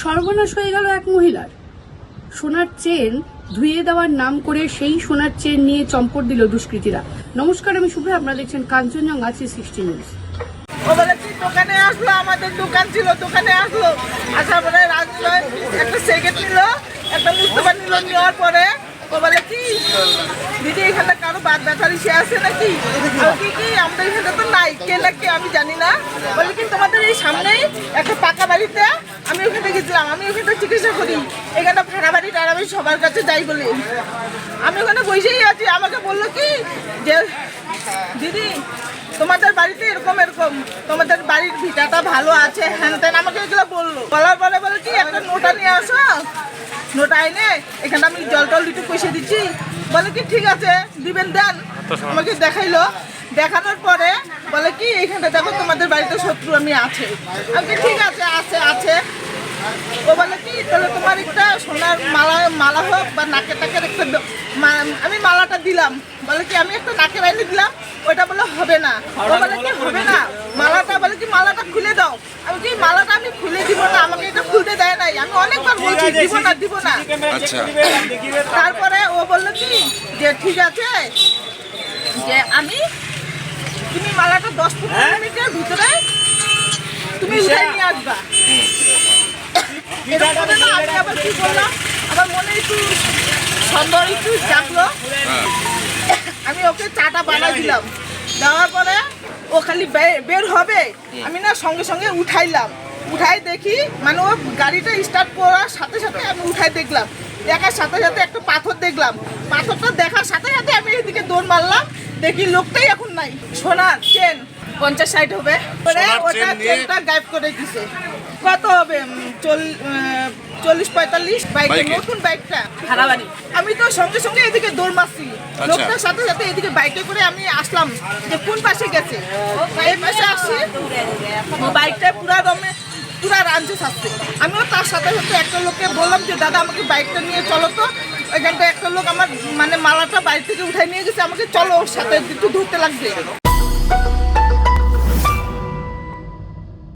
সর্বনাশ হয়ে গেল এক মহিলার। সোনার চেন ধুয়ে দেওয়ার নাম করে সেই সোনার চেন নিয়ে চম্পট দিল দুষ্কৃতীরা। নমস্কার, আমি শুভ্রা, আপনারা দেখছেন কাঞ্চনজঙ্ঘা থ্রি সিক্সটি নিউজ দোকানে আসলো? আমাদের দোকান ছিল, দোকানে আসলো। একটা একটা নেওয়ার পরে। বলে, কি? দিদি এখানে কারও বাদ আছে নাকি? কি এখানে তো কে আমি জানি না। বলে কি তোমাদের এই সামনেই একটা পাকা বাড়িতে আমি আমি ওখানে চিকিৎসা করি। এখানে ভাড়া বাড়ি আর আমি সবার কাছে যাই বলি। আমি ওখানে বসেই আছি। আমাকে বলল কি যে, দিদি, তোমাদের বাড়িতে এরকম এরকম। তোমাদের বাড়ির ভিটাটা ভালো আছে। হ্যান ত্যান আমাকে এগুলো বলল। বলার পরে বলে কি, একটা নোটা নিয়ে আসো। নোটা এনে এখানে আমি জল টল একটু পয়সা দিচ্ছি। বলে কি, ঠিক আছে, দিবেন, দেন। আমাকে দেখাইলো। দেখানোর পরে বলে কি এখানটা দেখো, তোমাদের বাড়িতে শত্রু আমি আছে। আমি ঠিক আছে আছে আছে। ও বলে কি তাহলে তোমার একটা সোনার মালা মালা হোক বা নাকের টাকের একটা দ- মা- আমি মালাটা দিলাম। বলে কি আমি একটা নাকের আইনে দিলাম ওইটা বলে হবে না। ও বলে কি হবে না। মালাটা বলে কি মালাটা খুলে দাও। আমি কি মালাটা আমি খুলে দিব না? আমাকে এটা খুলতে দেয় নাই। আমি অনেকবার বলছি দিব না দিব না। আচ্ছা। তারপরে ও বলল কি যে ঠিক আছে যে আমি তুমি মালাটা দশ পনেরো মিনিটের ভিতরে তুমি উঠে নিয়ে আসবা। না আমি আবার কি করলাম আমার মনে একটু সন্দেহ একটু জাগলো আমি ওকে চাটা বানাই দিলাম। দেওয়ার পরে ও খালি বের হবে। আমি না সঙ্গে সঙ্গে উঠাইলাম। উঠাই দেখি মানে ও গাড়িটা স্টার্ট করার সাথে সাথে আমি উঠাই দেখলাম। দেখার সাথে সাথে একটা পাথর দেখলাম। পাথরটা দেখার সাথে সাথে আমি এদিকে দৌড় মারলাম। দেখি লোকটাই এখন নাই। সোনার চেন পঞ্চাশ ষাট হবে। ওটা চেনটা গায়েব করে দিছে। কত হবে? চল্লিশ পঁয়তাল্লিশ বাইকে? নতুন বাইকটা। আমি তো সঙ্গে সঙ্গে এদিকে দৌড় মারছি। আচ্ছা। লোকটার সাথে সাথে এদিকে বাইকে করে আমি আসলাম যে কোন পাশে গেছে? এই পাশে আসছি। ও বাইকটা পুরা দমে পুরা রাঞ্চে থাকছে আমিও তার সাথে সাথে একটা লোককে বললাম যে দাদা আমাকে বাইকটা নিয়ে চলো তো। ওইখানটা একটা লোক আমার মানে মালাটা বাড়ি থেকে উঠাই নিয়ে গেছে। আমাকে চলো ওর সাথে একটু ধরতে লাগবে।